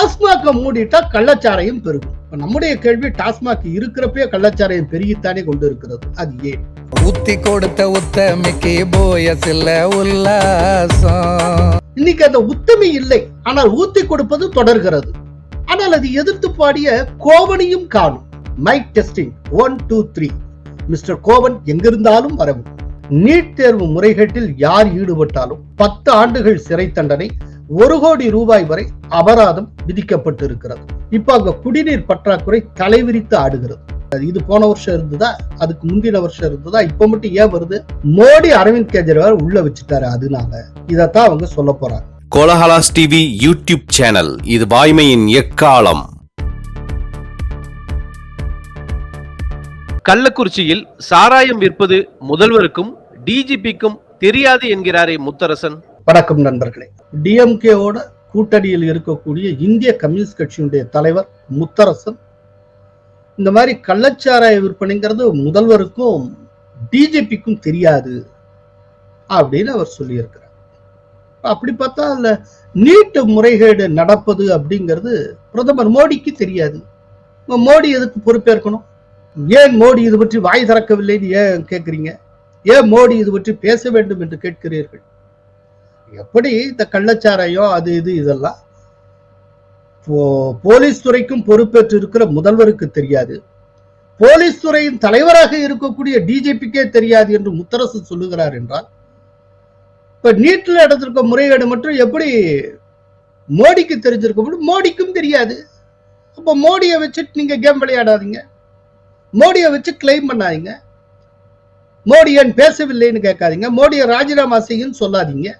டாஸ்மாக மூடிட்டா கள்ளச்சாராயம் பெருகும். இப்ப நம்முடைய கேள்வி டாஸ்மாக் இருக்கிறப்பே கள்ளச்சாராயம் பெருகித்தானே கொண்டு இருக்கிறது. அது ஏன்? ஊத்தி கொடுத்த உத்தமிக்கு போயசில்ல உல்லாசம். இன்னைக்கு அந்த உத்தமி இல்லை. ஆனால் ஊத்தி கொடுப்பது தொடர்கிறது. ஆனால் அது எதிர்த்து பாடிய கோவனையும் காணும். Mic testing one two three mister Kovan எங்கிருந்தாலும் வரவும். நீட் தேர்வு முறைகேட்டில் யார் ஈடுபட்டாலும் பத்து ஆண்டுகள் சிறை தண்டனை ஒரு கோடி ரூபாய் வரை அபராதம் விதிக்கப்பட்டிருக்கிறது. இப்ப அங்க குடிநீர் பற்றாக்குறை தலைவிரித்து ஆடுகிறது. இது போன வருஷம் இருந்ததா? அதுக்கு முந்தின வருஷம் இருந்ததா? இப்ப மட்டும் ஏன் வருது? மோடி அரவிந்த் கெஜ்ரிவால் உள்ள வச்சுட்டாரு அதனால. இதத்தான் அவங்க சொல்ல போறாங்க. Kolahalas TV YouTube channel. இது வாய்மையின் எக்காலம். கள்ளக்குறிச்சியில் சாராயம் விற்பது முதல்வருக்கும் டிஜிபிக்கும் தெரியாது என்கிறாரே முத்தரசன். வணக்கம் நண்பர்களே. டிஎம்கேவோட கூட்டணியில் இருக்கக்கூடிய இந்திய கம்யூனிஸ்ட் கட்சியினுடைய தலைவர் முத்தரசன். இந்த மாதிரி கள்ளச்சாராய விற்பனைங்கிறது முதல்வருக்கும் டிஜிபிக்கும் தெரியாது அப்படின்னு அவர் சொல்லியிருக்கிறார். அப்படி பார்த்தா அதுல நீட்டு முறைகேடு நடப்பது அப்படிங்கிறது பிரதமர் மோடிக்கு தெரியாது. மோடி எதுக்கு பொறுப்பேற்கணும்? ஏன் மோடி இது பற்றி வாய் திறக்கவில்லைன்னு ஏன் கேட்குறீங்க? ஏன் மோடி இது பற்றி பேச வேண்டும் என்று கேட்கிறீர்கள்? எப்படி இந்த கள்ளச்சாராயம் அது இது இதெல்லாம் போலீஸ் துறைக்கும் பொறுப்பேற்று இருக்கிற முதல்வருக்கு தெரியாது. போலீஸ் துறையின் தலைவராக இருக்கக்கூடிய டிஜிபிக்கே தெரியாது என்று முத்தரசு சொல்லுகிறார் என்றால் இப்ப நீட்டில் நடந்திருக்க முறைகேடு மட்டும் எப்படி மோடிக்கு தெரிஞ்சிருக்க முடியும்? மோடிக்கும் தெரியாது. அப்ப மோடியை வச்சுட்டு நீங்க கேம் விளையாடாதீங்க. மோடியை வச்சு கிளைம் பண்ணாதீங்க. மோடி ஏன் பேசவில்லைன்னு கேட்காதீங்க. மோடியை ராஜினாமா செய்யுன்னு சொல்லாதீங்க.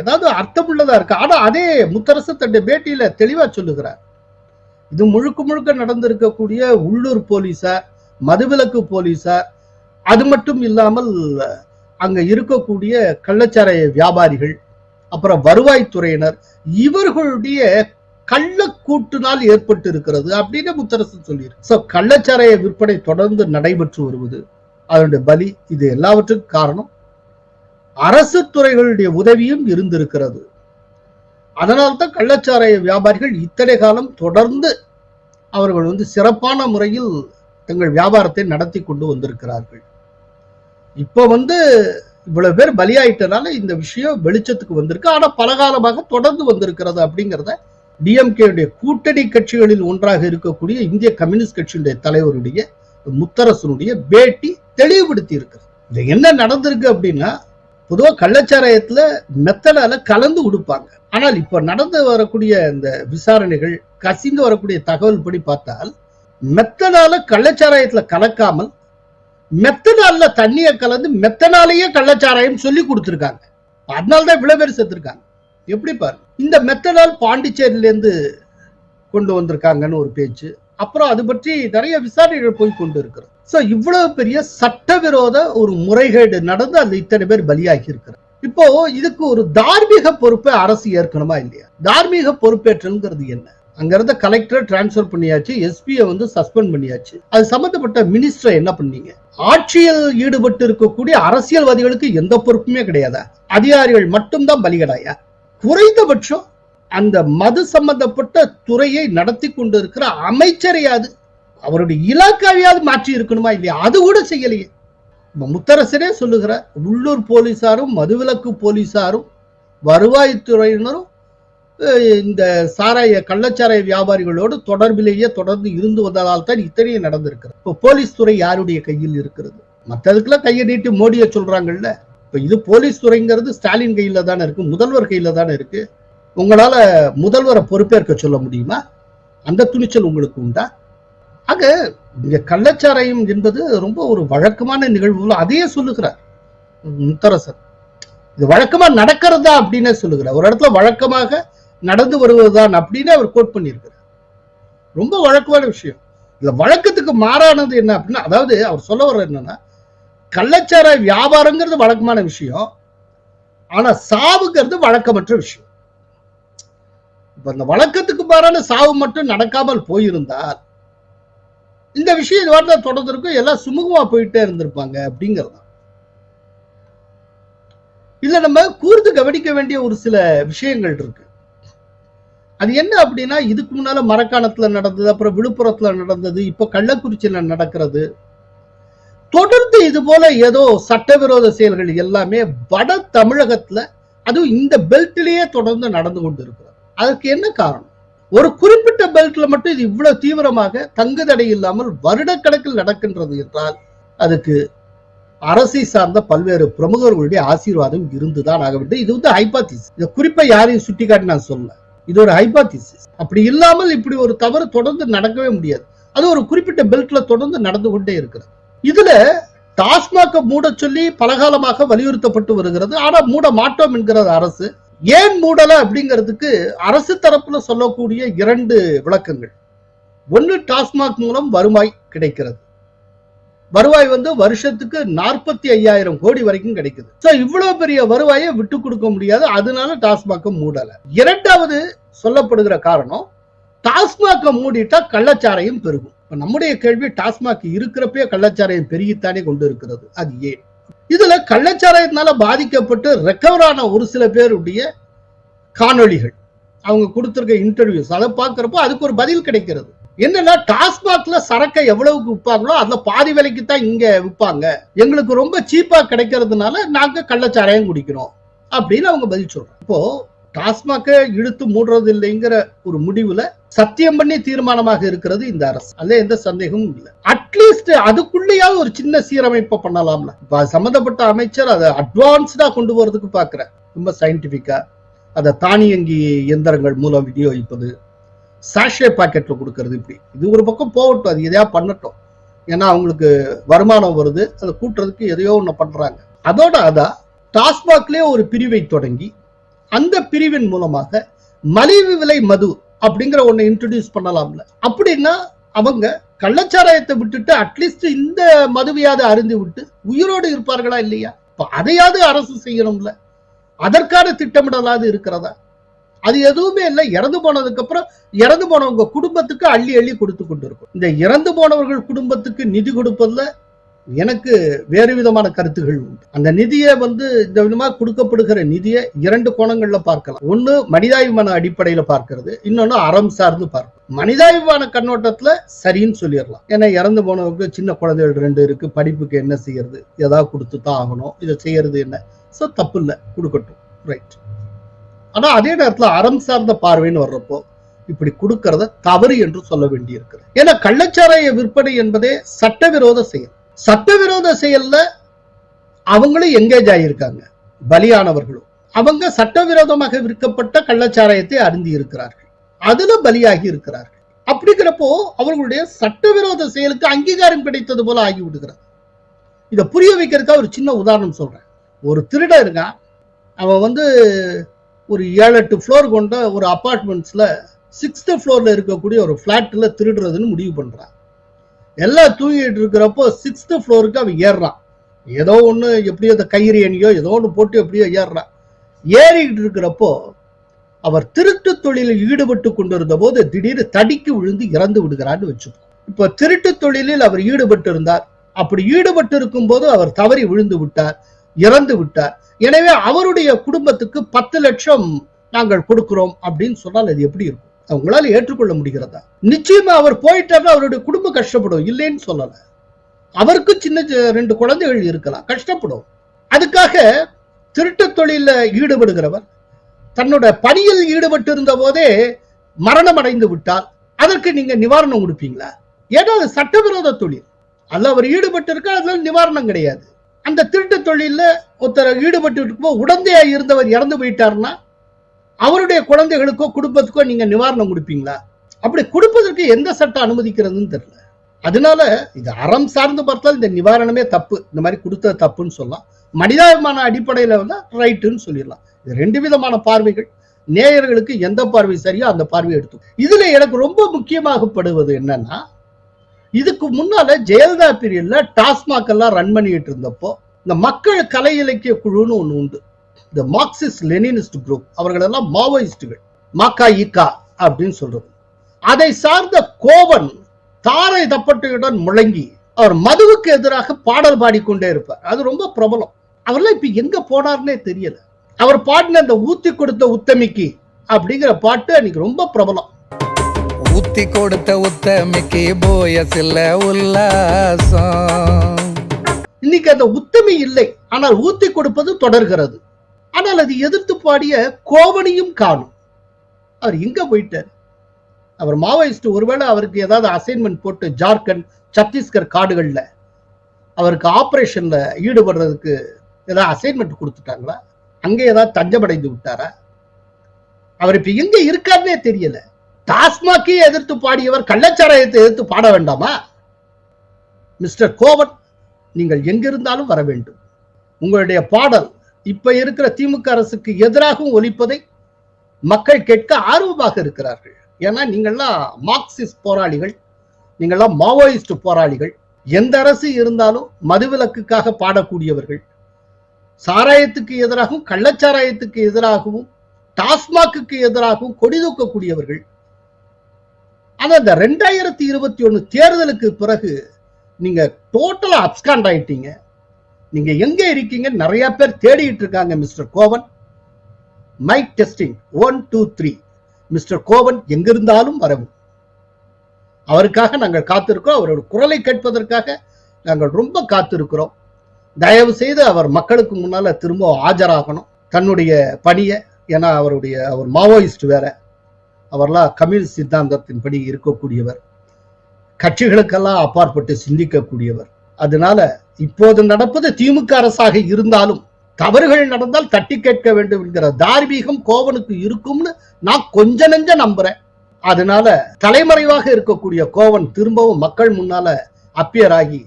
ஏதாவது அர்த்தமுள்ளதா இருக்கு. ஆனா அதே முத்தரசு தன்னுடைய பேட்டியில தெளிவா சொல்லுகிறார். இது முழுக்க முழுக்க நடந்திருக்கக்கூடிய உள்ளூர் போலீசார் மதுவிலக்கு போலீஸா அது மட்டும் இல்லாமல் அங்க இருக்கக்கூடிய கள்ளச்சாராய வியாபாரிகள் அப்புறம் வருவாய்த்துறையினர் இவர்களுடைய கள்ளக்கூட்டினால் ஏற்பட்டு இருக்கிறது அப்படின்னு முத்தரசு சொல்லியிருக்கு. சோ கள்ளச்சாராய விற்பனை தொடர்ந்து நடைபெற்று வருவது அதனுடைய பலி. இது எல்லாவற்றுக்கும் காரணம். அரசு துறைகளுடைய உதவியும் இருந்திருக்கிறது. அதனால்தான் கள்ளச்சாராய வியாபாரிகள் இத்தனை காலம் தொடர்ந்து அவர்கள் வந்து சிறப்பான முறையில் தங்கள் வியாபாரத்தை நடத்தி கொண்டு வந்திருக்கிறார்கள். இப்போ வந்து இவ்வளவு பேர் பலியாயிட்டனால இந்த விஷயம் வெளிச்சத்துக்கு வந்திருக்கு. ஆனா பலகாலமாக தொடர்ந்து வந்திருக்கிறது அப்படிங்கிறத டிஎம்கேடைய கூட்டணி கட்சிகளில் ஒன்றாக இருக்கக்கூடிய இந்திய கம்யூனிஸ்ட் கட்சியுடைய தலைவருடைய முத்தரசனுடைய பேட்டி தெளிவுபடுத்தி இருக்கிறது. இது என்ன நடந்திருக்கு அப்படின்னா பொதுவா கள்ளச்சாராயத்துல மெத்தடால கலந்து கொடுப்பாங்க ஆனால் இப்ப நடந்து வரக்கூடிய இந்த விசாரணைகள் கசிந்து வரக்கூடிய தகவல் படி பார்த்தால் மெத்தனால கள்ளச்சாராயத்துல கலக்காமல் மெத்தனால தண்ணியை கலந்து மெத்தனாலேயே கள்ளச்சாராயம் சொல்லி கொடுத்துருக்காங்க. அதனாலதான் இவ்வளவு பேர் செத்துருக்காங்க. எப்படி பாரு? இந்த மெத்தனால் பாண்டிச்சேரியில இருந்து கொண்டு வந்திருக்காங்கன்னு ஒரு பேச்சு. அப்புறம் அது பற்றி நிறைய விசாரணைகள் போய் கொண்டு இருக்கிறது சோ இவ்வளவு பெரிய சட்டவிரோத ஒரு முறைகேடு நடந்து அந்த இத்தனை பேர் பலியாகி இருக்கிறார். இப்போ இதுக்கு ஒரு தார்மீக பொறுப்பை அரசு ஏற்கனமா இல்லையா? தார்மீக பொறுப்பேற்றல்ங்கிறது என்ன? அங்க இருந்த கலெக்டர் டிரான்ஸ்பர் பண்ணியாச்சு எஸ்பியை வந்து சஸ்பெண்ட் பண்ணியாச்சு. அது சம்பந்தப்பட்ட மினிஸ்டரை என்ன பண்ணீங்க? ஆட்சியில் ஈடுபட்டு இருக்கக்கூடிய அரசியல்வாதிகளுக்கு எந்த பொறுப்புமே கிடையாதா? அதிகாரிகள் மட்டும்தான் பலிகடாயா? குறைந்தபட்சம் அந்த மது சம்பந்தப்பட்ட துறையை நடத்தி கொண்டு இருக்கிற அமைச்சரையாவது அவருடைய இலாக்காவையாவது மாற்றி இருக்கணுமா இல்லையா? அது கூட செய்யலையே. முத்தரசனே சொல்லுகிறார் உள்ளூர் போலீசாரும் மதுவிலக்கு போலீசாரும் வருவாய்த்துறையினரும் இந்த சாராய கள்ளச்சாராய வியாபாரிகளோடு தொடர்பிலேயே தொடர்ந்து இருந்து வந்ததால் தான் இத்தனையும் நடந்திருக்கிறது. இப்போ போலீஸ் துறை யாருடைய கையில் இருக்கிறது? மற்றதுக்கெல்லாம் கையை நீட்டி மோடியை சொல்றாங்கல்ல. இப்ப இது போலீஸ் துறைங்கிறது ஸ்டாலின் கையில தானே இருக்கு முதல்வர் கையில தானே இருக்கு. உங்களால முதல்வரை பொறுப்பேற்க சொல்ல முடியுமா? அந்த துணிச்சல் உங்களுக்கு உண்டா? ஆக இங்க கள்ளச்சாராயம் என்பது ரொம்ப ஒரு வழக்கமான நிகழ்வு அதையே சொல்லுகிறார். முத்தரசன் இது வழக்கமா நடக்கிறதா அப்படின்னு சொல்லுகிறார். ஒரு இடத்துல வழக்கமாக நடந்து வருவதுதான் அப்படின்னு அவர் கோட் பண்ணியிருக்கிறார். ரொம்ப வழக்கமான விஷயம். இதுல வழக்கத்துக்கு மாறானது என்ன அப்படின்னா அதாவது அவர் சொல்ல வர்றது என்னன்னா கள்ளச்சாராய வியாபாரங்கிறது வழக்கமான விஷயம் ஆனா சாவுங்கிறது வழக்கமற்ற விஷயம். இப்ப இந்த வழக்கத்துக்கு மாறான சாவு மட்டும் நடக்காமல் போயிருந்தால் இந்த விஷயம் இது வார்த்தை தொடர்ந்து இருக்கும் எல்லாம் சுமூகமா போயிட்டே இருந்திருப்பாங்க அப்படிங்கிறது இதுல நம்ம கூர்ந்து கவனிக்க வேண்டிய ஒரு சில விஷயங்கள் இருக்கு. அது என்ன அப்படின்னா இதுக்கு முன்னால மரக்காணத்துல நடந்தது அப்புறம் விழுப்புரத்துல நடந்தது இப்ப கள்ளக்குறிச்சியில நடக்கிறது. தொடர்ந்து இது போல ஏதோ சட்டவிரோத செயல்கள் எல்லாமே வட தமிழகத்துல அதுவும் இந்த பெல்ட்லயே தொடர்ந்து நடந்து கொண்டு இருக்கிறது அதற்கு என்ன காரணம்? ஒரு குறிப்பிட்ட பெல்ட்ல மட்டும் இது இவ்வளவு தீவிரமாக தங்குதடை இல்லாமல் வருடக்கணக்கில் நடக்கின்றது என்றால் அதுக்கு அரசை சார்ந்த பல்வேறு பிரமுகர்களுடைய ஆசீர்வாதம் இருந்துதான் ஆக வேண்டும். இது வந்து ஹைபாத்திஸ் இந்த குறிப்பை யாரையும் சுட்டிக்காட்டி நான் சொல்ல இது ஒரு ஹைபாத்திசிஸ் அப்படி இல்லாமல் இப்படி ஒரு தவறு தொடர்ந்து நடக்கவே முடியாது. அது ஒரு குறிப்பிட்ட பெல்ட்ல தொடர்ந்து நடந்து கொண்டே இருக்கிறது. இதுல டாஸ்மாக மூட சொல்லி பலகாலமாக வலியுறுத்தப்பட்டு வருகிறது. ஆனா மூட மாட்டோம் என்கிறது அரசு ஏன் மூடல அப்படிங்கிறதுக்கு அரசு தரப்புல சொல்லக்கூடிய இரண்டு விளக்கங்கள். ஒன்று டாஸ்மாக் மூலம் வருவாய் கிடைக்கிறது. வருவாய் வந்து வருஷத்துக்கு நாற்பத்தி ஐயாயிரம் கோடி வரைக்கும் கிடைக்குது. ஸோ இவ்வளவு பெரிய வருவாயை விட்டு கொடுக்க முடியாது. அதனால டாஸ்மாக மூடல. இரண்டாவது சொல்லப்படுகிற காரணம் டாஸ்மாக மூடிட்டா கள்ளச்சாரையும் பெருகும். இப்போ நம்முடைய கேள்வி டாஸ்மாக் இருக்கிறப்பே கள்ளச்சாரையும் பெருகித்தானே கொண்டு இருக்கிறது. அது ஏன்? இதுல கள்ளச்சாராயத்தினால பாதிக்கப்பட்டு ரெக்கவர் ஆன ஒரு சில பேருடைய காணொளிகள். அவங்க கொடுத்துருக்க இன்டர்வியூஸ் அதை பார்க்குறப்போ அதுக்கு ஒரு பதில் கிடைக்கிறது. என்னன்னா டாஸ்மாக்ல சரக்கை எவ்வளவுக்கு விற்பாங்களோ அதுல பாதி விலைக்கு தான் இங்க விற்பாங்க. எங்களுக்கு ரொம்ப சீப்பா கிடைக்கிறதுனால நாங்க கள்ளச்சாராயம் குடிக்கிறோம் அப்படின்னு அவங்க பதில் சொல்றோம் இப்போ டாஸ்மாக இழுத்து மூடுறது இல்லைங்கிற ஒரு முடிவுல சத்தியம் பண்ணி தீர்மானமாக இருக்கிறது இந்த அரசு. அதுல எந்த சந்தேகமும் இல்லை. அட்லீஸ்ட் அதுக்குள்ளேயாவது ஒரு சின்ன சீரமைப்பை பண்ணலாம்ல. சம்பந்தப்பட்ட அமைச்சர் அதை அட்வான்ஸ்டா கொண்டு போறதுக்கு பாக்குறேன் ரொம்ப சயின்டிபிக்கா அதை தானியங்கி எந்திரங்கள் மூலம் விநியோகிப்பது சாஷே பாக்கெட்ல கொடுக்கறது இப்படி. இது ஒரு பக்கம் போகட்டும் அது எதையா பண்ணட்டும். ஏன்னா அவங்களுக்கு வருமானம் வருது அதை கூட்டுறதுக்கு எதையோ ஒன்று பண்றாங்க. அதோட அதான் டாஸ்மாக்லேயே ஒரு பிரிவை தொடங்கி அந்த பிரிவின் மூலமாக மலிவு விலை மது அப்படிங்கிற ஒண்ணை இன்ட்ரடியூஸ் பண்ணலாம்ல. அப்படின்னா அவங்க கள்ளச்சாராயத்தை விட்டுட்டு அட்லீஸ்ட் இந்த மதுவையாவது அருந்து விட்டு உயிரோடு இருப்பார்களா இல்லையா? இப்ப அதையாவது அரசு செய்யணும்ல. அதற்கான திட்டமிடலாவது இருக்கிறதா? அது எதுவுமே இல்லை. இறந்து போனதுக்கு அப்புறம் இறந்து போனவங்க குடும்பத்துக்கு அள்ளி அள்ளி கொடுத்து கொண்டு இருக்கும் இந்த இறந்து போனவர்கள் குடும்பத்துக்கு நிதி கொடுப்பதில் எனக்கு வேறு விதமான கருத்துகள் உண்டு. அந்த நிதியை வந்து இந்த விதமா கொடுக்கப்படுகிற நிதியை இரண்டு கோணங்கள்ல பார்க்கலாம். ஒண்ணு மனிதாபிமான அடிப்படையில பார்க்கிறது இன்னொன்னு அறம் சார்ந்து பார்க்கணும் மனிதாபிமான கண்ணோட்டத்துல சரின்னு சொல்லிடலாம். ஏன்னா இறந்து போனவங்க சின்ன குழந்தைகள் ரெண்டு இருக்கு படிப்புக்கு என்ன செய்யறது ஏதாவது கொடுத்து தான் ஆகணும் இதை செய்யறது என்ன? சோ தப்பு இல்லை கொடுக்கட்டும். ரைட் ஆனா அதே நேரத்துல அறம் சார்ந்த பார்வைன்னு வர்றப்போ இப்படி கொடுக்கறத தவறு என்று சொல்ல வேண்டியிருக்கிறது. ஏன்னா கள்ளச்சாராய விற்பனை என்பதே சட்டவிரோத செயல். சட்டவிரோத செயல்ல அவங்களும் எங்கேஜ் ஆகியிருக்காங்க பலியானவர்களும் அவங்க சட்டவிரோதமாக விற்கப்பட்ட கள்ளச்சாராயத்தை அருந்தி இருக்கிறார்கள். அதுல பலியாகி இருக்கிறார்கள். அப்படிங்கிறப்போ அவர்களுடைய சட்டவிரோத செயலுக்கு அங்கீகாரம் கிடைத்தது போல ஆகி விடுகிறது. இதை புரிய வைக்கிறதுக்காக ஒரு சின்ன உதாரணம் சொல்றேன். ஒரு திருடன் இருக்கான். அவன் வந்து ஒரு ஏழு எட்டு ஃப்ளோர் கொண்ட ஒரு அபார்ட்மெண்ட்ஸ்ல சிக்ஸ்த் ஃப்ளோர்ல இருக்கக்கூடிய ஒரு ஃபிளாட்ல திருடுறதுன்னு முடிவு பண்றான். எல்லாம் தூங்கிட்டு இருக்கிறப்போ சிக்ஸ்த் ஃப்ளோருக்கு அவன் ஏறுறான். ஏதோ ஒண்ணு எப்படியோ அந்த கயிறு அணியோ ஏதோ ஒன்று போட்டு எப்படியோ ஏறுறான். ஏறிக்கிட்டு இருக்கிறப்போ அவர் திருட்டு தொழிலில் ஈடுபட்டு கொண்டிருந்த போது திடீர்னு தடிக்கு விழுந்து இறந்து விடுகிறான்னு வச்சுப்போம் இப்ப திருட்டு தொழிலில் அவர் ஈடுபட்டு இருந்தார் அப்படி ஈடுபட்டு இருக்கும் போது அவர் தவறி விழுந்து விட்டார் இறந்து விட்டார். எனவே அவருடைய குடும்பத்துக்கு பத்து லட்சம் நாங்கள் கொடுக்கிறோம் அப்படின்னு சொன்னால் அது எப்படி இருக்கும்? உங்களால ஏற்றுக்கொள்ள முடிகிறதா? நிச்சயமா அவர் போயிட்டாருன்னா அவருடைய குடும்பம் கஷ்டப்படும். இல்லைன்னு சொல்லல. அவருக்கு சின்ன ரெண்டு குழந்தைகள் இருக்கலாம். கஷ்டப்படும். அதுக்காக திருட்டு தொழில ஈடுபடுகிறவர் தன்னோட பணியில் ஈடுபட்டு இருந்த போதே மரணம் அடைந்து விட்டால் அதற்கு நீங்க நிவாரணம் கொடுப்பீங்களா? ஏன்னா அது சட்டவிரோத தொழில். அதுல அவர் ஈடுபட்டு இருக்கா அதுல நிவாரணம் கிடையாது. அந்த திருட்டு தொழில ஒருத்தர் ஈடுபட்டு இருக்கும்போது உடந்தையா இருந்தவர் இறந்து போயிட்டாருன்னா அவருடைய குழந்தைகளுக்கோ குடும்பத்துக்கோ நீங்க நிவாரணம் கொடுப்பீங்களா? அப்படி கொடுப்பதற்கு எந்த சட்டம் அனுமதிக்கிறதுன்னு தெரியல. அதனால இது அறம் சார்ந்து பார்த்தால் இந்த நிவாரணமே தப்பு. இந்த மாதிரி கொடுத்தது தப்புன்னு சொல்லலாம். மனிதாபிமான அடிப்படையில வந்து ரைட்டுன்னு சொல்லிடலாம். இது ரெண்டு விதமான பார்வைகள். நேயர்களுக்கு எந்த பார்வை சரியோ அந்த பார்வையை எடுத்து இதுல எனக்கு ரொம்ப முக்கியமாகப்படுவது என்னன்னா இதுக்கு முன்னால ஜெயலலிதா பீரியட்ல டாஸ்மாக் எல்லாம் ரன் பண்ணிட்டு இருந்தப்போ இந்த மக்கள் கலை இலக்கிய குழுன்னு ஒன்று உண்டு. இந்த மார்க்சிஸ்ட் லெனினிஸ்ட் குரூப் அவர்கள் எல்லாம் மாவோயிஸ்டுகள். மாக்கா ஈக்கா அப்படின்னு சொல்றது. அதை சார்ந்த கோவன் தாரை தப்பட்டையுடன் முழங்கி அவர் மதுவுக்கு எதிராக பாடல் பாடிக்கொண்டே இருப்பார். அது ரொம்ப பிரபலம். அவர்லாம் இப்ப எங்க போனார்னே தெரியல. அவர் பாடின அந்த ஊத்தி கொடுத்த உத்தமிக்கு அப்படிங்கிற பாட்டு அன்னைக்கு ரொம்ப பிரபலம். ஊத்தி கொடுத்த உத்தமிக்கு போயஸ் இல்ல உல்லாசம். இன்னைக்கு அந்த உத்தமி இல்லை. ஆனால் ஊத்தி கொடுப்பது தொடர்கிறது. ஆனால் அது எதிர்த்து பாடிய கோவனையும் காணும். அவர் எங்க போயிட்டார். அவர் மாவோயிஸ்ட் ஒருவேளை அவருக்கு ஏதாவது அசைன்மெண்ட் போட்டு ஜார்க்கண்ட் சத்தீஸ்கர் காடுகள்ல அவருக்கு ஆப்ரேஷன்ல ஈடுபடுறதுக்கு ஏதாவது அசைன்மெண்ட் கொடுத்துட்டாங்களா? அங்கே ஏதாவது தஞ்சமடைந்து விட்டாரா? அவர் இப்ப எங்க இருக்காருன்னே தெரியல. டாஸ்மாக்கே எதிர்த்து பாடியவர் கள்ளச்சாராயத்தை எதிர்த்து பாட வேண்டாமா? மிஸ்டர் கோவன் நீங்கள் எங்கிருந்தாலும் வர வேண்டும். உங்களுடைய பாடல் இப்ப இருக்கிற திமுக அரசுக்கு எதிராகவும் ஒலிப்பதை மக்கள் கேட்க ஆர்வமாக இருக்கிறார்கள். ஏன்னா நீங்கள்லாம் மார்க்சிஸ்ட் போராளிகள் நீங்கள்லாம் மாவோயிஸ்ட் போராளிகள். எந்த அரசு இருந்தாலும் மதுவிலக்குக்காக பாடக்கூடியவர்கள். சாராயத்துக்கு எதிராகவும் கள்ளச்சாராயத்துக்கு எதிராகவும் டாஸ்மாக்கு எதிராகவும் கொடி தூக்கக்கூடியவர்கள். ஆனா இந்த ரெண்டாயிரத்தி இருபத்தி ஒண்ணு தேர்தலுக்கு பிறகு நீங்க டோட்டலா அப்ஸ்காண்ட் ஆயிட்டீங்க. நீங்க எங்க இருக்கீங்க? நிறைய பேர் தேடிட்டு இருக்காங்க mister Kovan. Mic testing one two three mister Kovan எங்கிருந்தாலும் வரவும். அவருக்காக நாங்கள் காத்திருக்கிறோம். அவரோட குரலை கேட்பதற்காக நாங்கள் ரொம்ப காத்திருக்கிறோம். தயவு செய்து அவர் மக்களுக்கு முன்னால திரும்ப ஆஜராகணும். தன்னுடைய பணியை ஏன்னா அவருடைய அவர் மாவோயிஸ்ட் வேற. அவர்லாம் கம்யூனிஸ்ட் சித்தாந்தத்தின்படி இருக்கக்கூடியவர். கட்சிகளுக்கெல்லாம் அப்பாற்பட்டு சிந்திக்கக்கூடியவர். அதனால இப்போது நடப்பது திமுக அரசாக இருந்தாலும் தவறுகள் நடந்தால் தட்டி கேட்க வேண்டும் என்கிற தார்மீகம் கோவனுக்கு இருக்கும்னு நான் கொஞ்ச நெஞ்ச நம்புறேன். அதனால தலைமறைவாக இருக்கக்கூடிய கோவன் திரும்பவும் மக்கள் முன்னால அப்பியர் ஆகி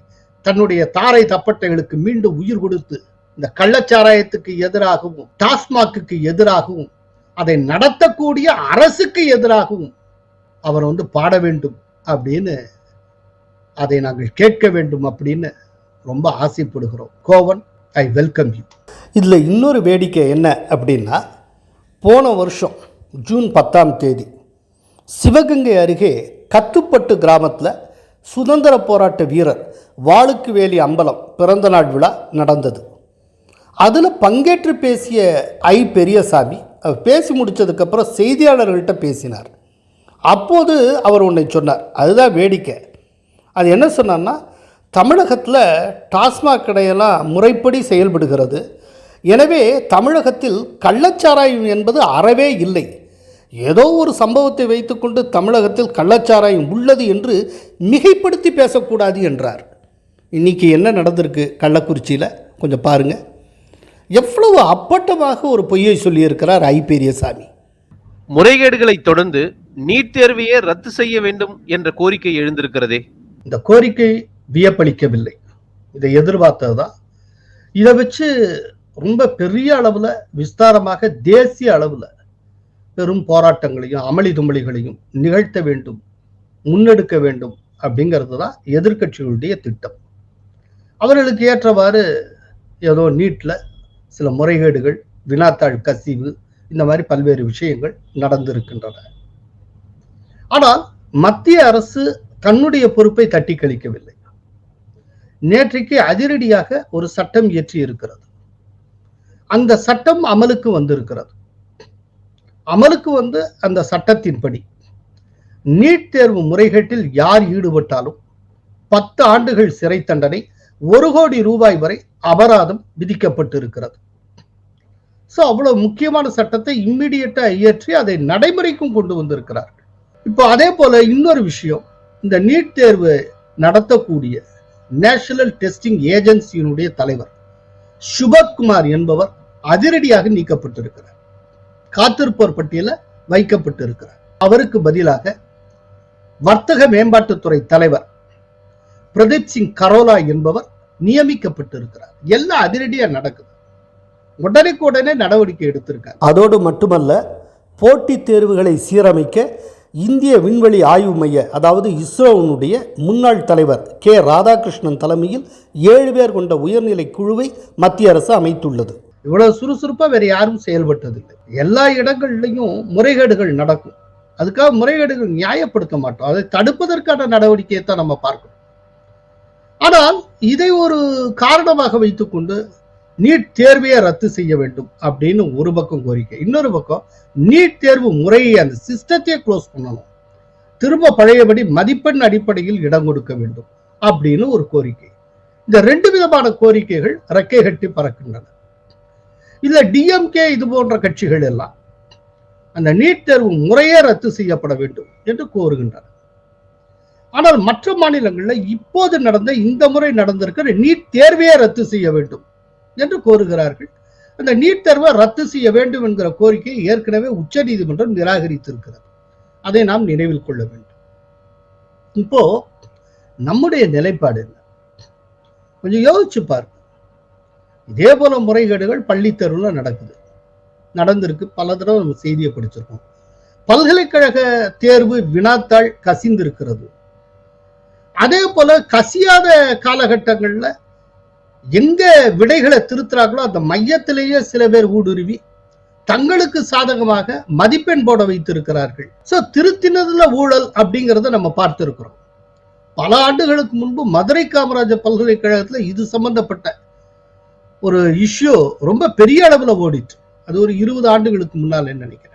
தன்னுடைய தாரை தப்பட்டைகளுக்கு மீண்டும் உயிர் கொடுத்து இந்த கள்ளச்சாராயத்துக்கு எதிராகவும் டாஸ்மாக்கு எதிராகவும் அதை நடத்தக்கூடிய அரசுக்கு எதிராகவும் அவர் வந்து பாட வேண்டும் அப்படின்னு அதை நாங்கள் கேட்க வேண்டும் அப்படின்னு ரொம்ப ஆசைப்படுகிறோம். கோவன் ஐ வெல்கம் யூ இதில் இன்னொரு வேடிக்கை என்ன அப்படின்னா போன வருஷம் ஜூன் பத்தாம் தேதி சிவகங்கை அருகே கத்துப்பட்டு கிராமத்தில் சுதந்திர போராட்ட வீரர் வாளுக்கு வேலி அம்பலம் பிறந்தநாள் விழா நடந்தது. அதில் பங்கேற்று பேசிய ஐ பெரியசாமி அவர் பேசி முடித்ததுக்கப்புறம் செய்தியாளர்கள்ட்ட பேசினார். அப்போது அவர் உன்னை சொன்னார். அதுதான் வேடிக்கை. அது என்ன சொன்னான்னா தமிழகத்தில் டாஸ்மாக் கடையெல்லாம் முறைப்படி செயல்படுகிறது. எனவே தமிழகத்தில் கள்ளச்சாராயம் என்பது அறவே இல்லை. ஏதோ ஒரு சம்பவத்தை வைத்துக்கொண்டு தமிழகத்தில் கள்ளச்சாராயம் உள்ளது என்று மிகைப்படுத்தி பேசக்கூடாது என்றார். இன்றைக்கி என்ன நடந்திருக்கு கள்ளக்குறிச்சியில்? கொஞ்சம் பாருங்கள் எவ்வளவு அப்பட்டமாக ஒரு பொய்யை சொல்லியிருக்கிறார் ஐ. பெரியசாமி. முறைகேடுகளை தொடர்ந்து நீட் தேர்வையே ரத்து செய்ய வேண்டும் என்ற கோரிக்கை எழுந்திருக்கிறதே. இந்த கோரிக்கை வியப்பளிக்கவில்லை. இதை எதிர்பார்த்ததுதான் இதை வச்சு ரொம்ப பெரிய அளவுல விஸ்தாரமாக தேசிய அளவுல பெரும் போராட்டங்களையும் அமளி துமளிகளையும் நிகழ்த்த வேண்டும் முன்னெடுக்க வேண்டும் அப்படிங்கிறது தான் எதிர்க்கட்சிகளுடைய திட்டம். அவர்களுக்கு ஏற்றவாறு ஏதோ நீட்ல சில முறைகேடுகள் வினாத்தாள் கசிவு இந்த மாதிரி பல்வேறு விஷயங்கள் நடந்திருக்கின்றன. ஆனால் மத்திய அரசு தன்னுடைய பொறுப்பை தட்டி கழிக்கவில்லை. நேற்றைக்கு அதிரடியாக ஒரு சட்டம் இயற்றி இருக்கிறது அந்த சட்டம் அமலுக்கு வந்திருக்கிறது. அமலுக்கு வந்து அந்த சட்டத்தின்படி நீட் தேர்வு முறைகேட்டில் யார் ஈடுபட்டாலும் பத்து ஆண்டுகள் சிறை தண்டனை ஒரு கோடி ரூபாய் வரை அபராதம் விதிக்கப்பட்டிருக்கிறது. சோ அவ்வளவு முக்கியமான சட்டத்தை இம்மிடியட்டா இயற்றி அதை நடைமுறைக்கும் கொண்டு வந்திருக்கிறார் இப்போ அதே போல இன்னொரு விஷயம். இந்த நீட் தேர்வு நடத்தக்கூடிய நேஷனல் டெஸ்டிங் ஏஜென்சியினுடைய தலைவர் சுபத்குமார் என்பவர் அதிரடியாக நீக்கப்பட்டிருக்கிறார். காத்திருப்போர் பட்டியல வைக்கப்பட்டிருக்கிறார். அவருக்கு பதிலாக வர்த்தக மேம்பாட்டுத்துறை தலைவர் பிரதீப் சிங் கரோலா என்பவர் நியமிக்கப்பட்டிருக்கிறார். எல்லாம் அதிரடியா நடக்குது. உடனுக்குடனே நடவடிக்கை எடுத்திருக்காங்க அதோடு மட்டுமல்ல போட்டித் தேர்வுகளை சீரமைக்க இந்திய விண்வெளி ஆய்வு மைய அதாவது இஸ்ரோவினுடைய முன்னாள் தலைவர் கே. ராதாகிருஷ்ணன் தலைமையில் ஏழு பேர் கொண்ட உயர்நிலை குழுவை மத்திய அரசு அமைத்துள்ளது. இவ்வளவு சுறுசுறுப்பாக வேற யாரும் செயல்பட்டதில்லை. எல்லா இடங்கள்லையும் முறைகேடுகள் நடக்கும். அதுக்காக முறைகேடுகள் நியாயப்படுத்த மாட்டோம். அதை தடுப்பதற்கான நடவடிக்கையை தான் நம்ம பார்க்கணும். ஆனால் இதை ஒரு காரணமாக வைத்துக்கொண்டு நீட் தேர்வையே ரத்து செய்ய வேண்டும் அப்படின்னு ஒரு பக்கம் கோரிக்கை. இன்னொரு பக்கம் நீட் தேர்வு முறையை அந்த சிஸ்டத்தையே க்ளோஸ் பண்ணணும். திரும்ப பழையபடி மதிப்பெண் அடிப்படையில் இடம் கொடுக்க வேண்டும் அப்படின்னு ஒரு கோரிக்கை. இந்த ரெண்டு விதமான கோரிக்கைகள் ரெக்கை கட்டி பறக்கின்றன. இதுல டிஎம்கே இது போன்ற கட்சிகள் எல்லாம் அந்த நீட் தேர்வு முறையே ரத்து செய்யப்பட வேண்டும் என்று கோருகின்றன. ஆனால் மற்ற மாநிலங்களில் இப்போது நடந்த இந்த முறை நடந்திருக்கிற நீட் தேர்வையே ரத்து செய்ய வேண்டும் என்று கோருகிறார்கள். அந்த நீட் தேர்வை ரத்து செய்ய வேண்டும் என்கிற கோரிக்கையை ஏற்கனவே உச்சநீதிமன்றம் நிராகரித்திருக்கிறது. அதை நாம் நினைவில் கொள்ள வேண்டும். இப்போ நம்முடைய நிலைப்பாடு என்ன? கொஞ்சம் யோசிச்சு பாருங்க. இதே போல முறைகேடுகள் பள்ளி தேர்வுல நடக்குது. நடந்திருக்கு. பல தடவை நம்ம செய்தியை படிச்சிருக்கோம். பல்கலைக்கழக தேர்வு வினாத்தாள் கசிந்திருக்கிறது. அதே போல கசியாத காலகட்டங்கள்ல எங்க விடைகளை திருத்துறாங்களோ அந்த மையத்திலேயே சில பேர் ஊடுருவி தங்களுக்கு சாதகமாக மதிப்பெண் போட வைத்திருக்கிறார்கள். சோ திருத்தினதுல ஊழல் அப்படிங்கறத நம்ம பார்த்திருக்கிறோம். பல ஆண்டுகளுக்கு முன்பு மதுரை காமராஜர் பல்கலைக்கழகத்துல இது சம்பந்தப்பட்ட ஒரு இஷ்யூ ரொம்ப பெரிய அளவுல ஓடிட்டு. அது ஒரு இருபது ஆண்டுகளுக்கு முன்னால் நினைக்கிறேன்.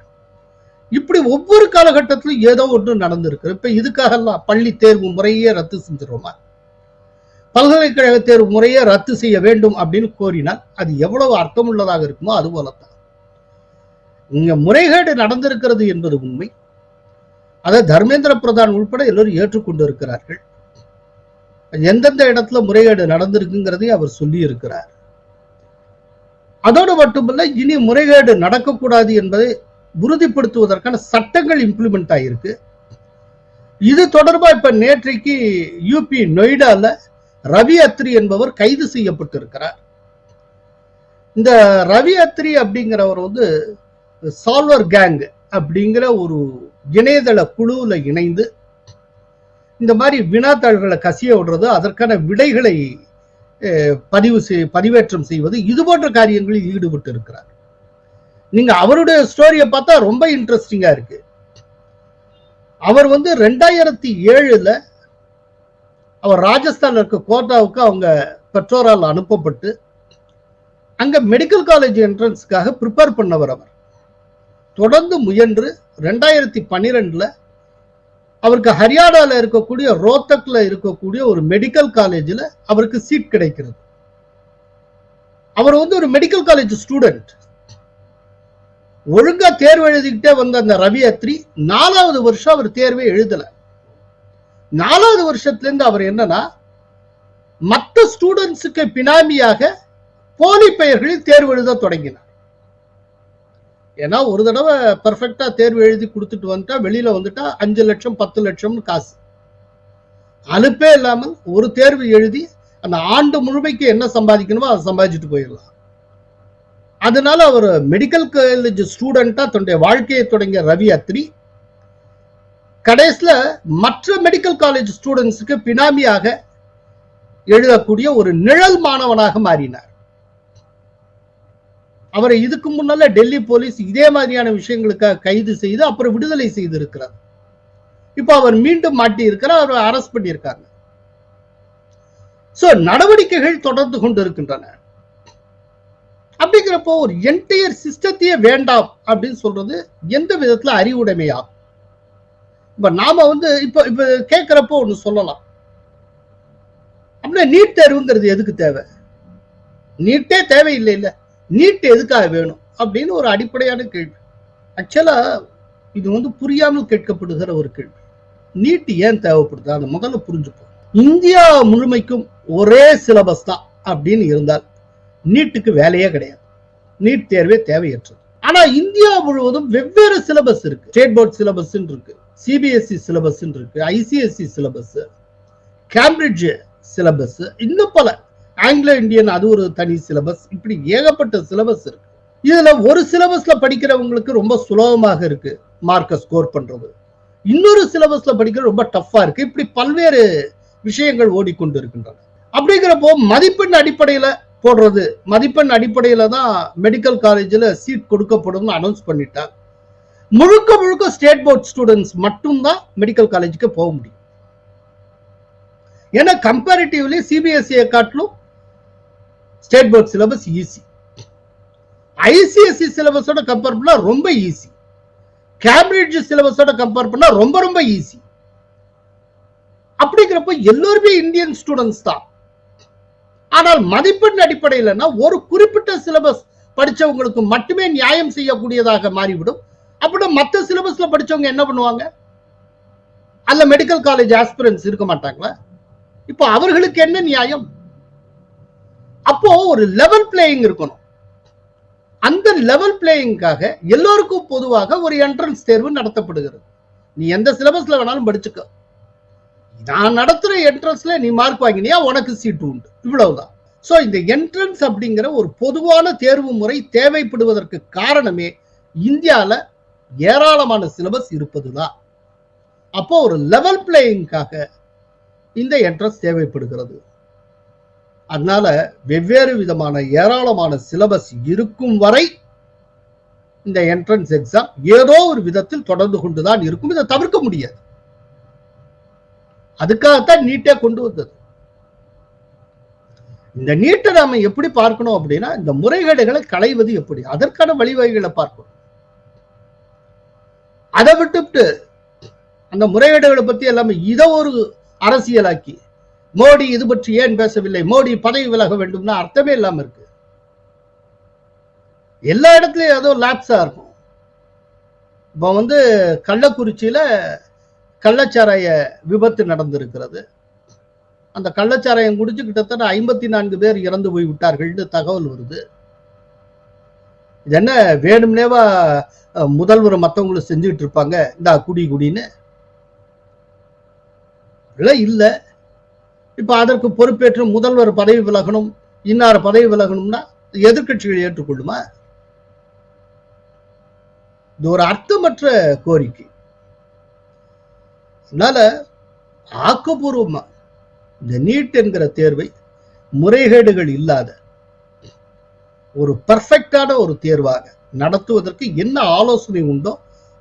இப்படி ஒவ்வொரு காலகட்டத்திலும் ஏதோ ஒன்று நடந்திருக்கு இப்ப இதுக்காகலாம் பள்ளி தேர்வு முறையே ரத்து செஞ்சிருவோமா? பல்கலைக்கழக தேர்வு முறையை ரத்து செய்ய வேண்டும் அப்படின்னு கோரினால் அது எவ்வளவு அர்த்தமுள்ளதாக இருக்குமோ அது போலத்தான். இங்க முறைகேடு நடந்திருக்கிறது என்பது உண்மை. அதை தர்மேந்திர பிரதான் உள்பட எல்லோரும் ஏற்றுக்கொண்டு இருக்கிறார்கள் எந்தெந்த இடத்துல முறைகேடு நடந்திருக்குங்கிறதையும் அவர் சொல்லி இருக்கிறார் அதோடு மட்டுமல்ல இனி முறைகேடு நடக்கக்கூடாது என்பதை உறுதிப்படுத்துவதற்கான சட்டங்கள் இம்ப்ளிமெண்ட் ஆகியிருக்கு இது தொடர்பா இப்ப நேற்றைக்கு யூபி நொய்டால ரவி அத்ரி என்பவர் கைது செய்யப்பட்டிருக்கிறார். இந்த ரவி அத்ரி அப்படிங்கிறவர் வந்து சால்வர் கேங் அப்படிங்கிற ஒரு இணையதள குழுவில் இணைந்து இந்த மாதிரி வினாத்தாள்களை கசிய விடுறது அதற்கான விடைகளை அஹ், பதிவு செய் பதிவேற்றம் செய்வது இது போன்ற காரியங்களில் ஈடுபட்டு இருக்கிறார். நீங்க அவருடைய ஸ்டோரியை பார்த்தா ரொம்ப இன்ட்ரெஸ்டிங்கா இருக்கு. அவர் வந்து ரெண்டாயிரத்தி ஏழுல அவர் ராஜஸ்தான் இருக்க கோட்டாவுக்கு அவங்க பெற்றோரால் அனுப்பப்பட்டு அங்க மெடிக்கல் காலேஜ் என்ட்ரன்ஸ்க்காக ப்ரிப்பேர் பண்ணவர் அவர். தொடர்ந்து முயன்று ரெண்டாயிரத்தி பன்னிரெண்டுல அவருக்கு ஹரியானால இருக்கக்கூடிய ரோத்தக்ல இருக்கக்கூடிய ஒரு மெடிக்கல் காலேஜில் அவருக்கு சீட் கிடைக்கிறது. அவர் வந்து ஒரு மெடிக்கல் காலேஜ் ஸ்டூடெண்ட் ஒழுங்கா தேர்வு எழுதிக்கிட்டே வந்த அந்த ரவி அத்ரி நாலாவது வருஷம் அவர் தேர்வே எழுதலை. நாலாவது வருஷத்துல இருந்து அவர் என்னன்னா மற்ற ஸ்டூடெண்ட்ஸுக்கு பினாமியாக போலி பெயர்களில் தேர்வு எழுத தொடங்கினார். ஏன்னா ஒரு தடவை பர்ஃபெக்டா தேர்வு எழுதி கொடுத்துட்டு வந்துட்டா வெளியில வந்துட்டா அஞ்சு லட்சம் பத்து லட்சம்னு காசு. அலுப்பே இல்லாமல் ஒரு தேர்வு எழுதி அந்த ஆண்டு முழுமைக்கு என்ன சம்பாதிக்கணுமோ அதை சம்பாதிச்சுட்டு போயிடலாம். அதனால அவர் மெடிக்கல் காலேஜ் ஸ்டூடெண்டா தன்னுடைய வாழ்க்கையை தொடங்கிய ரவி அத்ரி கடைசியில மற்ற மெடிக்கல் காலேஜ் ஸ்டூடெண்ட்ஸுக்கு பினாமியாக எழுதக்கூடிய ஒரு நிழல் மாணவனாக மாறினார். அவரை இதுக்கு முன்னால டெல்லி போலீஸ் இதே மாதிரியான விஷயங்களுக்காக கைது செய்து அப்புறம் விடுதலை செய்திருக்கிறார் இப்போ அவர் மீண்டும் மாட்டி இருக்கிறார் அவர் அரெஸ்ட் பண்ணியிருக்காங்க. சோ நடவடிக்கைகள் தொடர்ந்து கொண்டு இருக்கின்றன அப்படிங்கிறப்போ ஒரு என்டையர் சிஸ்டத்தையே வேண்டாம் அப்படின்னு சொல்றது எந்த விதத்துல அறிவுடைமையாகும்? இப்ப நாம வந்து இப்ப இப்ப கேட்கிறப்போ ஒண்ணு சொல்லலாம். அப்படின்னா நீட் தேர்வுங்கிறது எதுக்கு தேவை? நீட்டே தேவையில்லை இல்ல நீட் எதுக்காக வேணும்? அப்படின்னு ஒரு அடிப்படையான கேள்வி. ஆக்சுவலா இது வந்து புரியாமல் கேட்கப்படுகிற ஒரு கேள்வி. நீட் ஏன் தேவைப்படுது? அதை முதல்ல புரிஞ்சுப்போம். இந்தியா முழுமைக்கும் ஒரே சிலபஸ் தான் அப்படின்னு இருந்தால் நீட்டுக்கு வேலையே கிடையாது. நீட் தேர்வே தேவையற்றது. ஆனா இந்தியா முழுவதும் வெவ்வேறு சிலபஸ் இருக்கு. ஸ்டேட் போர்ட் சிலபஸ் இருக்கு. சிபிஎஸ்சி சிலபஸ் இருக்கு ஐசிஎஸ்சி சிலபஸ் கேம்பிரிட்ஜ் சிலபஸ் இன்னும் பல. ஆங்கிலோ இந்தியன் அது ஒரு தனி சிலபஸ் இப்படி ஏகப்பட்ட சிலபஸ் இருக்கு. இதுல ஒரு சிலபஸ்ல படிக்கிறவங்களுக்கு ரொம்ப சுலபமாக இருக்கு மார்க்கை ஸ்கோர் பண்றது. இன்னொரு சிலபஸ்ல படிக்கிறது ரொம்ப டஃப்பா இருக்கு. இப்படி பல்வேறு விஷயங்கள் ஓடிக்கொண்டு இருக்கின்றன. அப்படிங்கிறப்போ மதிப்பெண் அடிப்படையில போடுறது மதிப்பெண் அடிப்படையில தான் மெடிக்கல் காலேஜில் சீட் கொடுக்கப்படும் அனௌன்ஸ் பண்ணிட்டார் முழுக்க முழுக்க ஸ்டேட் போர்ட் ஸ்டூடெண்ட்ஸ் மட்டும்தான் மெடிக்கல் காலேஜுக்கு போக முடியும். ஏன்னா கம்பேரிட்டிவ்லி சிபிஎஸ்சியை காட்டிலும் state board syllabus easy ICSE சிலபஸோட compare பண்ணா ரொம்ப ஈஸி கேம்பிரிட்ஜ் சிலபஸோட கம்பேர் பண்ணா ரொம்ப ரொம்ப ஈஸி அப்படிங்கிறப்ப எல்லோருமே இந்தியன் ஸ்டூடெண்ட்ஸ் தான். ஆனால் மதிப்பெண் அடிப்படையில்னா ஒரு குறிப்பிட்ட சிலபஸ் படிச்சவங்களுக்கு மட்டுமே நியாயம் செய்யக்கூடியதாக மாறிவிடும். அப்படி மற்ற சிலபஸ்ல படிச்சவங்க என்ன பண்ணுவாங்க? அல்ல மெடிக்கல் காலேஜ் ஆஸ்பிரன்ஸ் இருக்க மாட்டாங்களா? இப்போ அவர்களுக்கு என்ன நியாயம்? அப்போ ஒரு லெவல் பிளேயிங் இருக்கணும். அந்த லெவல் பிளேயிங்காக எல்லோருக்கும் பொதுவாக ஒரு என்ட்ரன்ஸ் தேர்வு நடத்தப்படுகிறது. நீ எந்த சிலபஸ்ல வேணாலும் படிச்சுக்க. நான் நடத்துற என்ட்ரன்ஸ்ல நீ மார்க் வாங்கினியா? உனக்கு சீட்டு உண்டு. இவ்வளவுதான். ஸோ இந்த என்ட்ரன்ஸ் அப்படிங்கிற ஒரு பொதுவான தேர்வு முறை தேவைப்படுவதற்கு காரணமே இந்தியாவில் ஏராளமான சிலபஸ் இருப்பதுதான். அப்போ ஒரு லெவல் பிளேயிங்காக இந்த என்ட்ரன்ஸ் தேவைப்படுகிறது. அதனால வெவ்வேறு விதமான ஏராளமான சிலபஸ் இருக்கும் வரை இந்த என்ட்ரன்ஸ் எக்ஸாம் ஏதோ ஒரு விதத்தில் தொடர்ந்து கொண்டுதான் இருக்கும். இதை தவிர்க்க முடியாது. அதுக்காகத்தான் நீட்டே கொண்டு வந்தது. இந்த நீட்டை நாம எப்படி பார்க்கணும் அப்படின்னா இந்த முறைகேடுகளை களைவது எப்படி? அதற்கான வழிவகைகளை பார்க்கணும். அதை விட்டுவிட்டு அந்த முறையீடுகளை பத்தி எல்லாமே இதை ஒரு அரசியலாக்கி மோடி இது பற்றி ஏன் பேசவில்லை? மோடி பதவி விலக வேண்டும்னா அர்த்தமே இல்லாம இருக்கு. எல்லா இடத்துலயும் ஏதோ லேப்ஸா இருக்கும். இப்போ வந்து கள்ளக்குறிச்சியில கள்ளச்சாராய விபத்து நடந்திருக்கிறது. அந்த கள்ளச்சாராயம் குடிச்சு கிட்டத்தட்ட ஐம்பத்தி நான்கு பேர் இறந்து போய் விட்டார்கள்னு தகவல் வருது. இது என்ன வேணும்னேவா முதல்வர் மற்றவங்களும் செஞ்சுட்டு இருப்பாங்க இந்த குடி குடின்னு. இல்லை இல்லை. அதற்கு பொறுப்பேற்று முதல்வர் பதவி விலகணும் இன்னார் பதவி விலகணும்னா எதிர்கட்சிகள் ஏற்றுக்கொள்ளுமா? இது ஒரு அர்த்தமற்ற கோரிக்கை. அதனால ஆக்கப்பூர்வமா இந்த நீட் என்கிற தேர்வை முறைகேடுகள் இல்லாத ஒரு பர்ஃபெக்டான ஒரு தேர்வாக நடத்துவதற்கு என்ன ஆலோசனை உண்டோ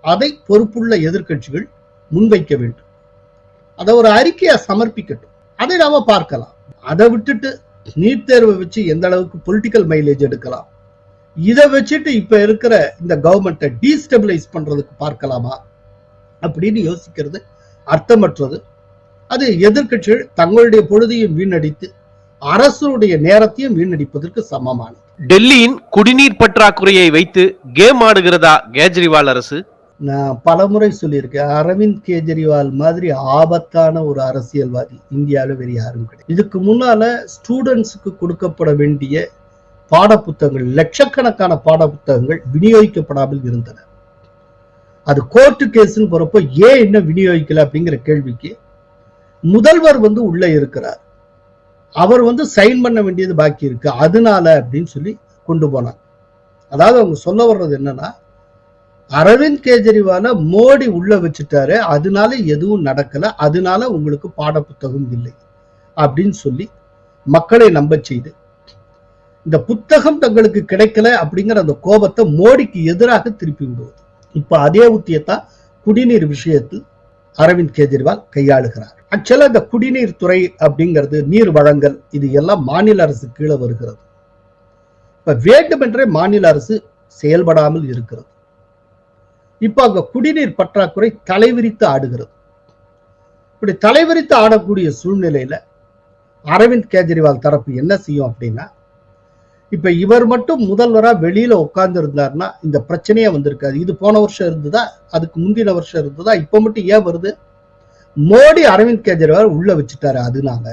அதை பொறுப்புள்ள எதிர்க்கட்சிகள் முன்வைக்க வேண்டும். அதை ஒரு அறிக்கையை சமர்ப்பிக்கட்டும். அதை நாம பார்க்கலாம். அதை விட்டுட்டு நீட் தேர்வை வச்சு எந்த அளவுக்கு பொலிட்டிக்கல் மைலேஜ் எடுக்கலாம்? இதை வச்சுட்டு இப்ப இருக்கிற இந்த கவர்மெண்ட்டை டீஸ்டபிளைஸ் பண்றதுக்கு பார்க்கலாமா? அப்படின்னு யோசிக்கிறது அர்த்தமற்றது. அது எதிர்க்கட்சிகள் தங்களுடைய பொழுதையும் வீணடித்து அரசுடைய நேரத்தையும் வீணடிப்பதற்கு சமமானது. டெல்லியின் குடிநீர் பற்றாக்குறையை வைத்து கேம் ஆடுகிறதா கேஜ்ரிவால் அரசு? நான் பலமுறை சொல்லியிருக்கேன் அரவிந்த் கெஜ்ரிவால் மாதிரி ஆபத்தான ஒரு அரசியல்வாதி இந்தியாவில் வேறு யாரும் கிடையாது. இதுக்கு முன்னால ஸ்டூடெண்ட்ஸுக்கு கொடுக்கப்பட வேண்டிய பாடப்புத்தகங்கள் லட்சக்கணக்கான பாடப்புத்தகங்கள் விநியோகிக்கப்படாமல் இருந்தன. அது கோர்ட்டு கேஸ்ன்னு போறப்போ ஏன் என்ன விநியோகிக்கல அப்படிங்கிற கேள்விக்கு முதல்வர் வந்து உள்ள இருக்கிறார். அவர் வந்து சைன் பண்ண வேண்டியது பாக்கி இருக்கு. அதனால அப்படின்னு சொல்லி கொண்டு போனார். அதாவது அவங்க சொல்ல வர்றது என்னன்னா அரவிந்த் கெஜ்ரிவால மோடி உள்ள வச்சுட்டாரு. அதனால எதுவும் நடக்கல. அதனால உங்களுக்கு பாடப்புத்தகம் இல்லை அப்படின்னு சொல்லி மக்களை நம்ப செய்து இந்த புத்தகம் தங்களுக்கு கிடைக்கல அப்படிங்கிற அந்த கோபத்தை மோடிக்கு எதிராக திருப்பி விடுவது. இப்ப அதே உத்தியத்தான் குடிநீர் விஷயத்தில் அரவிந்த் கெஜ்ரிவால் கையாளுகிறார். ஆக்சுவலா இந்த குடிநீர் துறை அப்படிங்கிறது நீர் வழங்கல் இது எல்லாம் மாநில அரசு கீழே வருகிறது. இப்ப வேண்டுமென்றே மாநில அரசு செயல்படாமல் இருக்கிறது. இப்ப அங்க குடிநீர் பற்றாக்குறை தலைவிரித்து ஆடுகிறது. இப்படி தலைவிரித்து ஆடக்கூடிய சூழ்நிலையில அரவிந்த் கெஜ்ரிவால் தரப்பு என்ன செய்யும் அப்படின்னா இப்ப இவர் மட்டும் முதல்வரா வெளியில உட்கார்ந்து இருந்தாருன்னா இந்த பிரச்சனையே வந்திருக்காது. இது போன வருஷம் இருந்ததா? அதுக்கு முந்தின வருஷம் இருந்ததா? இப்ப மட்டும் ஏன் வருது? மோடி அரவிந்த் கெஜ்ரிவால் உள்ள வச்சுட்டாரு அதனால.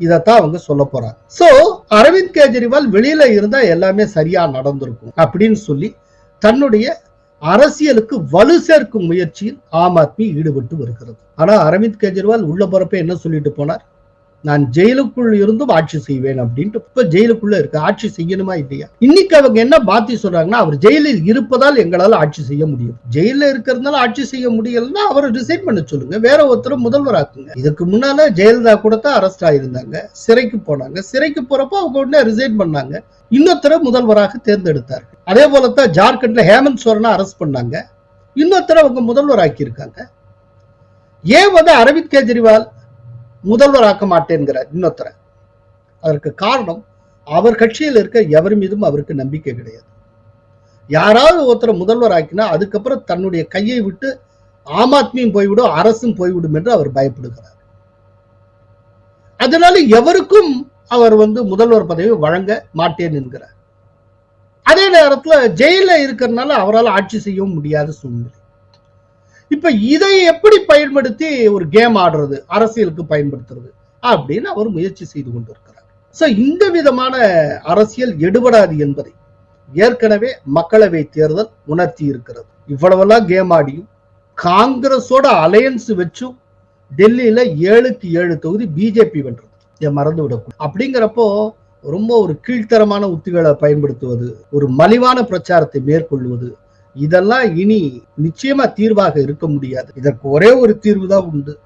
இதத்தான் அவங்க சொல்ல போறாங்க. சோ அரவிந்த் கெஜ்ரிவால் வெளியில இருந்தா எல்லாமே சரியா நடந்திருக்கும் அப்படின்னு சொல்லி தன்னுடைய அரசியலுக்கு வலு சேர்க்கும் முயற்சியில் ஆம் ஆத்மி ஈடுபட்டு வருகிறது. ஆனா அரவிந்த் கெஜ்ரிவால் உள்ள போறப்ப என்ன சொல்லிட்டு போனார்? நான் ஜெயிலுக்குள் இருந்தும் ஆட்சி செய்வேன் அப்படின்ட்டு இப்ப ஜெயிலுக்குள்ள இருக்கு. ஆட்சி செய்யணுமா இல்லையா? இன்னைக்கு அவங்க என்ன பாத்தி சொல்றாங்கன்னா அவர் ஜெயிலில் இருப்பதால் எங்களால ஆட்சி செய்ய முடியும். ஜெயில இருக்கிறதுனால ஆட்சி செய்ய முடியலன்னா அவரை ரிசைன் பண்ண சொல்லுங்க. வேற ஒருத்தர் முதல்வராக்குங்க இதுக்கு முன்னால ஜெயலலிதா கூட தான் அரெஸ்ட் ஆயிருந்தாங்க. சிறைக்கு போனாங்க. சிறைக்கு போறப்போ அவங்க உடனே ரிசைன் பண்ணாங்க. இன்னொருத்தரை முதல்வராக தேர்ந்தெடுத்தார். அதே போலத்தான் ஜார்க்கண்ட்ல ஹேமந்த் சோரனை அரெஸ்ட் பண்ணாங்க. இன்னொருத்தரை அவங்க முதல்வர் ஆக்கியிருக்காங்க. ஏன் வந்து அரவிந்த் கெஜ்ரிவால் முதல்வர் ஆக்க மாட்டேங்கிறார் இன்னொருத்தரை. அதற்கு காரணம் அவர் கட்சியில் இருக்க எவர் மீதும் அவருக்கு நம்பிக்கை கிடையாது. யாராவது ஒருத்தரை முதல்வர் ஆக்கினா அதுக்கப்புறம் தன்னுடைய கையை விட்டு ஆம் ஆத்மியும் போய்விடும் அரசும் போய்விடும் என்று அவர் பயப்படுகிறார். அதனால எவருக்கும் அவர் வந்து முதல்வர் பதவி வழங்க மாட்டேன் என்கிறார். அதே நேரத்துல ஜெயில இருக்கிறதுனால அவரால் ஆட்சி செய்யவும் முடியாத சூழ்நிலை. இப்ப இதை எப்படி பயன்படுத்தி ஒரு கேம் ஆடுறது அரசியலுக்கு பயன்படுத்துறது அப்படின்னு அவர் முயற்சி செய்து கொண்டிருக்கிறார். சோ இந்த விதமான அரசியல் எடுபடாது என்பதை ஏற்கனவே மக்களவை தேர்தல் உணர்த்தி இருக்கிறது. இவ்வளவெல்லாம் கேம் ஆடியும் காங்கிரஸோட அலையன்ஸ் வச்சும் டெல்லியில ஏழுக்கு ஏழு தொகுதி பிஜேபி வென்றது. இதை மறந்து விடக்கூடும் அப்படிங்கிறப்போ ரொம்ப ஒரு கீழ்த்தரமான உத்திகளை பயன்படுத்துவது ஒரு மலிவான பிரச்சாரத்தை மேற்கொள்வது இதெல்லாம் இனி நிச்சயமா தீர்வாக இருக்க முடியாது. இதற்கு ஒரே ஒரு தீர்வு தான் உண்டு.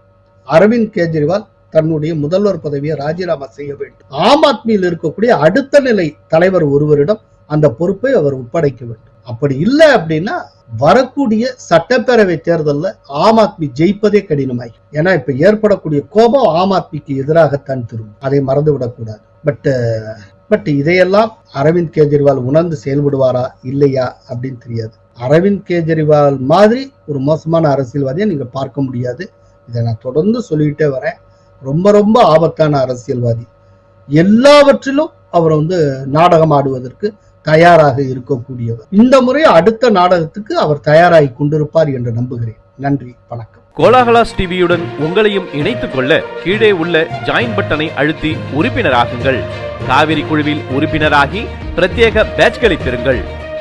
அரவிந்த் கெஜ்ரிவால் தன்னுடைய முதல்வர் பதவியை ராஜினாமா செய்ய வேண்டும். ஆம் ஆத்மியில் இருக்கக்கூடிய அடுத்த நிலை தலைவர் ஒருவரிடம் அந்த பொறுப்பை அவர் ஒப்படைக்க வேண்டும். அப்படி இல்லை அப்படின்னா வரக்கூடிய சட்டப்பேரவை தேர்தல்ல ஆம் ஆத்மி ஜெயிப்பதே கடினமாகி ஏன்னா இப்ப ஏற்படக்கூடிய கோபம் ஆம் ஆத்மிக்கு எதிராகத்தான் திரும்பும். அதை மறந்து விடக்கூடாது பட் பட் இதையெல்லாம் அரவிந்த் கெஜ்ரிவால் உணர்ந்து செயல்படுவாரா இல்லையா அப்படின்னு தெரியாது. அரவிந்த் கெஜ்ரிவால் மாதிரி ஒரு மோசமான அரசியல்வாதியை நீங்கள் பார்க்க முடியாது. இதை நான் தொடர்ந்து சொல்லிக்கிட்டே வரேன். ரொம்ப ரொம்ப ஆபத்தான அரசியல்வாதி. எல்லாவற்றிலும் அவர் வந்து நாடகம் ஆடுவதற்கு தயாராக இருக்கக்கூடியவர். இந்த முறை அடுத்த நாடகத்துக்கு அவர் தயாராகி கொண்டிருப்பார் என்று நம்புகிறேன். நன்றி வணக்கம். கோலாகலாஸ் டிவியுடன் உங்களையும் இணைத்துக் கொள்ள கீழே உள்ள ஜாயின் பட்டனை அழுத்தி உறுப்பினராகுங்கள். காவிரி குழுவில் உறுப்பினராகி பிரத்யேக பேட்ச்களை பெறுங்கள்.